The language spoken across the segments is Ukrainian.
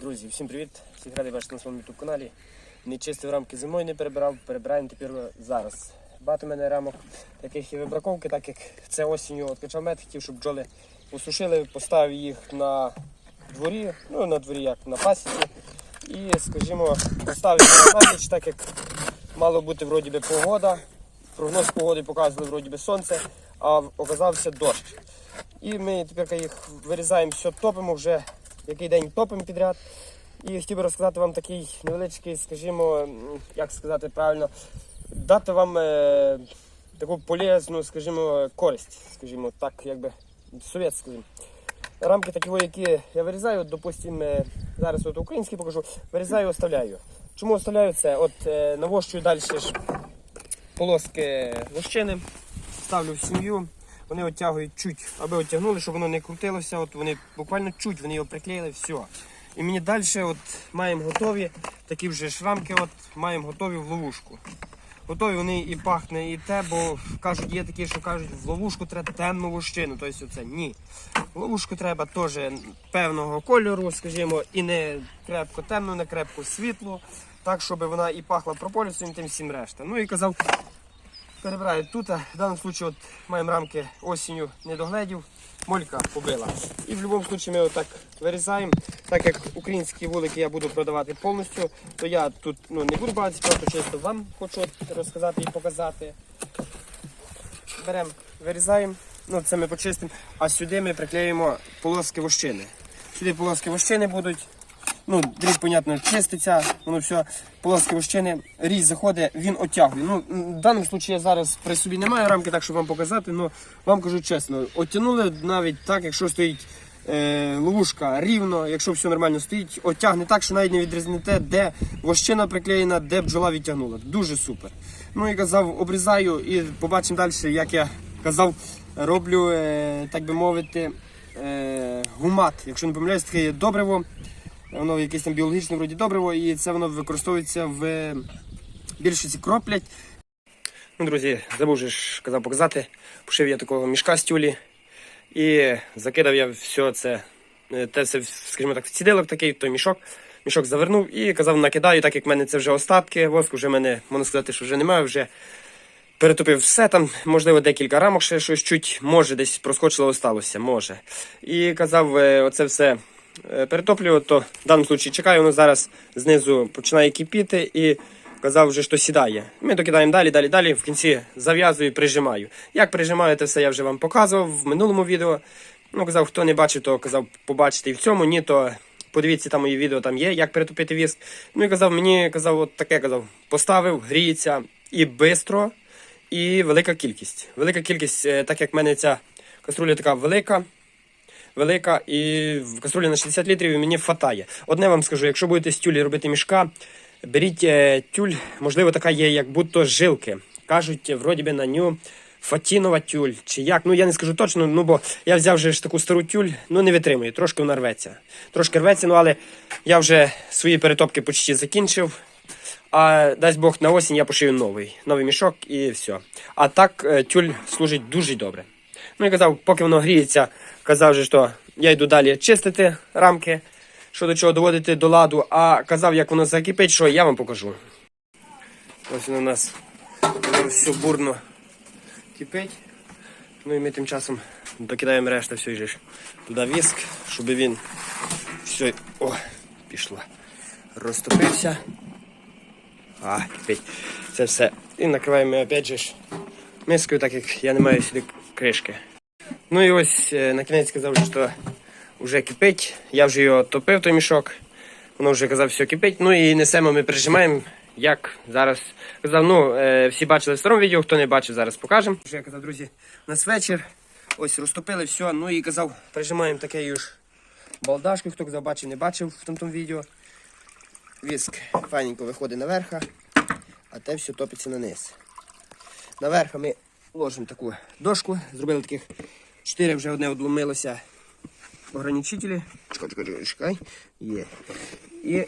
Друзі, всім привіт! Всіх радий бачити на своєму youtube каналі. Не чистив рамки зимою, не перебирав, перебираємо тепер зараз. Багато в мене рамок таких і вибраковки, так як це осінню откачав мед, хотів, щоб бджоли посушили, поставив їх на дворі, ну на дворі як на пасіці. І, скажімо, поставив на ніч, так як мало бути вроді би погода. Прогноз погоди показували вроді би сонце, а оказався дощ. І ми тепер їх вирізаємо, все топимо вже який день топимо підряд. І хотів би розказати вам такий невеличкий, скажімо, як сказати правильно, дати вам е, таку полезну, скажімо, користь, скажімо, так, якби совет, скажімо. Рамки такі, які я вирізаю, от, допустим, е, зараз от українські покажу, вирізаю, оставляю. Чому оставляю це? От е, навощую далі ж полоски лощини, ставлю в сім'ю. Вони оттягують чуть, аби оттягнули, щоб воно не крутилося. От вони буквально чуть, вони його приклеїли, все. І мені далі от маємо готові такі вже шрамки, от маємо готові в ловушку. Готові вони і пахне, і те, бо кажуть, є такі, що кажуть, в ловушку треба темну вущину. Тобто оце ні. Ловушку треба теж певного кольору, скажімо, і не крепко темну, не крепко світло, так, щоб вона і пахла прополісом, і тим всім решта. Ну і казав, перебираю тут. В даному випадку от маємо рамки осінню недогледів, молька побила. І в будь-якому випадку ми отак вирізаємо. Так як українські вулики я буду продавати повністю, то я тут ну, не буду бавитися, просто чисто вам хочу розказати і показати. Беремо, вирізаємо, ну це ми почистимо, а сюди ми приклеїмо полоски вощини. Сюди полоски вощини будуть. Ну, дріб, понятно, чиститься, воно все, полоски вощини, різ заходить, він оттягує. Ну, в даному випадку я зараз при собі не маю рамки, так щоб вам показати, але вам кажу чесно, оттягнули навіть так, якщо стоїть е, ловушка рівно, якщо все нормально стоїть, оттягне так, що навіть не відрізнете, де вощина приклеєна, де бджола відтягнула. Дуже супер. Ну і казав, обрізаю і побачимо далі, як я казав, роблю, е, так би мовити, е, гумат. Якщо не помиляюсь, таке є добриво. Воно якесь там біологічне вроді добриво, і це воно використовується в більшості кроплять. Ну, друзі, забув же ж казав показати. Пошив я такого мішка з тюлі і закидав я все це, е, те все, скажімо так, в цідилок такий, той мішок. Мішок завернув і казав, накидаю, так як в мене це вже остатки, воску вже мене, можна сказати, що вже немає, вже перетопив все там, можливо, декілька рамок ще щось чуть, може, десь проскочило, осталося, може. І казав, е, оце все перетоплював, то в даному випадку чекаю, воно зараз знизу починає кипіти і казав вже, що сідає. Ми докидаємо далі, далі, далі. В кінці зав'язую і прижимаю. Як прижимаю, це все я вже вам показував в минулому відео. Ну, казав, хто не бачив, то казав побачити і в цьому, ні, то подивіться там мої відео, там є, як перетопити віск. Ну і казав, мені казав, от таке казав, поставив, гріється і швидко, і велика кількість. Велика кількість, е, так як в мене ця каструля така велика. Велика, і в каструлі на 60 літрів і мені хватає. Одне вам скажу, якщо будете з тюлі робити мішка, беріть е, тюль, можливо, така є, як будто жилки. Кажуть, вроді би на ню фатінова тюль, чи як. Ну я не скажу точно, ну бо я взяв вже ж таку стару тюль, ну не витримую, трошки вона рветься. Трошки рветься, ну але я вже свої перетопки почти закінчив. А дасть Бог на осінь я пошию новий, новий мішок і все. А так е, тюль служить дуже добре. Ну і казав, поки воно гріється, казав, же, що я йду далі чистити рамки, що до чого доводити до ладу, а казав, як воно закипить, що я вам покажу. Ось воно у нас воно все бурно кипить. Ну і ми тим часом докидаємо решту все ж туди віск, щоб він все о, пішло. Розтопився. А, кипить. Це все. І накриваємо опять же мискою, так як я не маю сюди кришки. Ну і ось е, на кінець сказав, що вже кипить. Я вже його топив, той мішок. Воно вже казав, все кипить. Ну і несемо, ми прижимаємо. Як зараз казав, ну е, всі бачили в старому відео, хто не бачив, зараз покажемо. Вже я казав, друзі, у нас вечір. Ось розтопили все. Ну і казав, прижимаємо такою ж балдашкою, хто казав, бачив, не бачив в тому, відео. Віск файненько виходить наверх, а те все топиться на низ. Наверх ми ложимо таку дошку, зробили таких чотири, вже одне одломилося ограничителі. Чекай, чекай, чекай. Є. І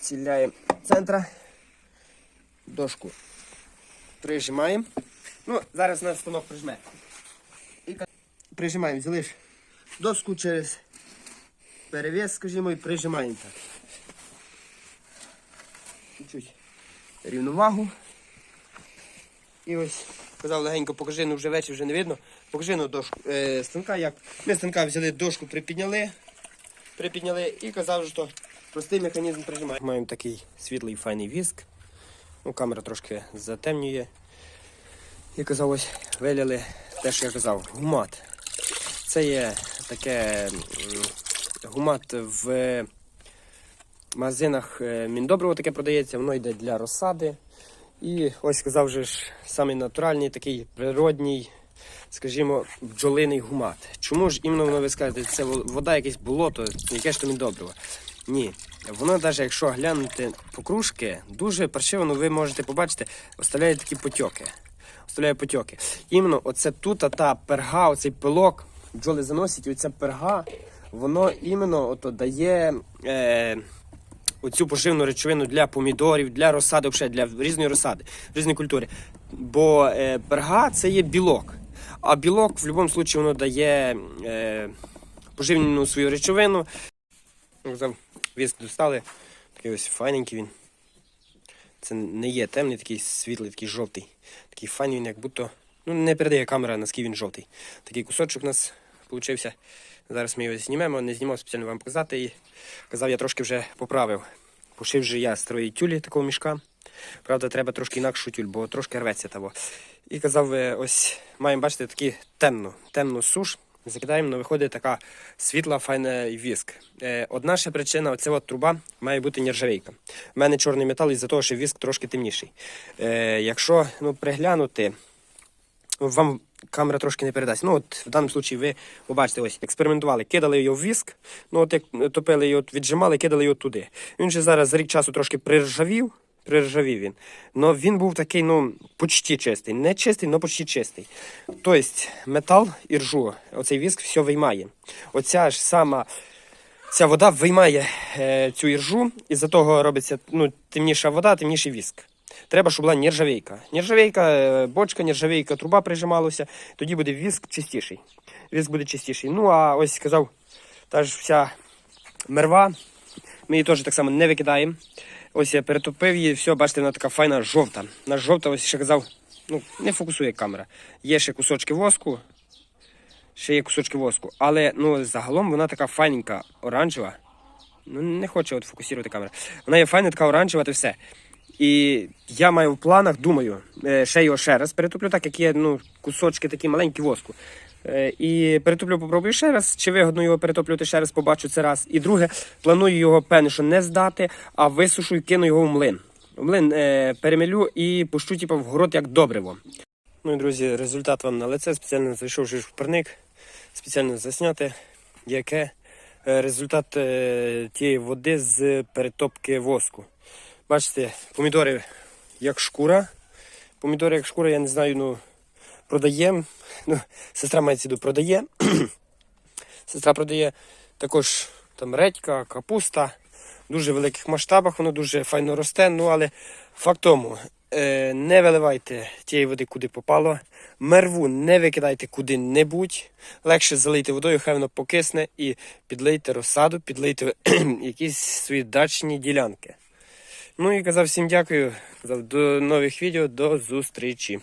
ціляємо центра. Дошку прижимаємо. Ну, зараз нас станок прижме. І прижимаємо, взяли ж доску через перевес, скажімо, і прижимаємо так. Чуть-чуть рівновагу. І ось казав легенько, покажи, ну вже вечір вже не видно. Покажи ну, дошку е, станка, як. Ми станка взяли дошку, припідняли, припідняли і казав, що простий механізм прижимає. Маємо такий світлий файний віск. Ну, камера трошки затемнює. І казав, виляли те, що я казав, гумат. Це є таке гумат в магазинах е, Міндобриво таке продається, воно йде для розсади. І ось сказав же ж самий натуральний, такий природній, скажімо, бджолиний гумат. Чому ж іменно ви скажете, це вода, якесь болото, яке ж то міндобриво? Ні. Воно, навіть якщо глянути по кружки, дуже паршиво ну, ви можете побачити, оставляє такі потьоки. Оставляє потьоки. Іменно оце тут та перга, оцей пилок, бджоли заносять, і оця перга, воно іменно ото дає. Е, оцю поживну речовину для помідорів, для розсади, взагалі для різної розсади, різної культури. Бо е, перга це є білок. А білок в будь-якому випадку воно дає е, поживну свою речовину. Ну, Віск достали. Такий ось файненький він. Це не є темний, такий світлий, такий жовтий. Такий файний він, як будто. Ну, не передає камера, наскільки він жовтий. Такий кусочок у нас вийшов. Зараз ми його знімемо, не знімав спеціально вам показати. І казав, я трошки вже поправив. Пошив же я старої тюлі такого мішка. Правда, треба трошки інакшу тюль, бо трошки рветься того. І казав, е, ось маємо бачити такі темну, темну суш. Закидаємо, але виходить така світла, файна віск. Е, одна ще причина, оця от труба має бути нержавейка. У мене чорний метал із-за того, що віск трошки темніший. Е, якщо ну, приглянути, вам камера трошки не передасть. Ну, от в даному випадку ви побачите, ось експериментували, кидали його в віск, ну от як топили його, віджимали, кидали його туди. Він же зараз за рік часу трошки приржавів, приржавів він. Но він був такий, ну, почти чистий. Не чистий, але почти чистий. Тобто метал і ржу, оцей віск все виймає. Оця ж сама. Ця вода виймає е, цю іржу, і за того робиться ну, темніша вода, темніший віск. Треба, щоб була нержавейка. Нержавейка, е, бочка, нержавейка, труба прижималася, тоді буде віск чистіший. Віск буде чистіший. Ну, а ось сказав, та ж вся мерва, ми її теж так само не викидаємо. Ось я перетопив її, все, бачите, вона така файна жовта. На жовта, ось ще казав, ну, не фокусує камера. Є ще кусочки воску, ще є кусочки воску. Але ну, загалом вона така файненька, оранжева. Ну, не хоче от фокусувати камера. Вона є файна, така оранжева, та все. І я маю в планах, думаю, е, ще його ще раз перетоплю, так як є ну, кусочки такі маленькі воску. Е, І перетоплю, попробую ще раз, чи вигодно його перетоплювати ще раз, побачу це раз. І друге, планую його певне, що не здати, а висушу і кину його в млин. В млин е, перемілю і пущу типу, в город як добриво. Ну і друзі, результат вам на лице. Спеціально зайшов в парник, спеціально засняти, яке результат тієї води з перетопки воску. Бачите, помідори як шкура. Помідори як шкура, я не знаю, ну продаємо. Ну, сестра має ціду продає. Сестра продає також там редька, капуста. В дуже великих масштабах, воно дуже файно росте. Ну, але факт тому, е, не виливайте тієї води, куди попало. Мерву не викидайте куди-небудь. Легше залийте водою, хай воно покисне і підлийте розсаду, підлийте якісь свої дачні ділянки. Ну і казав всім дякую. До нових відео, до зустрічі.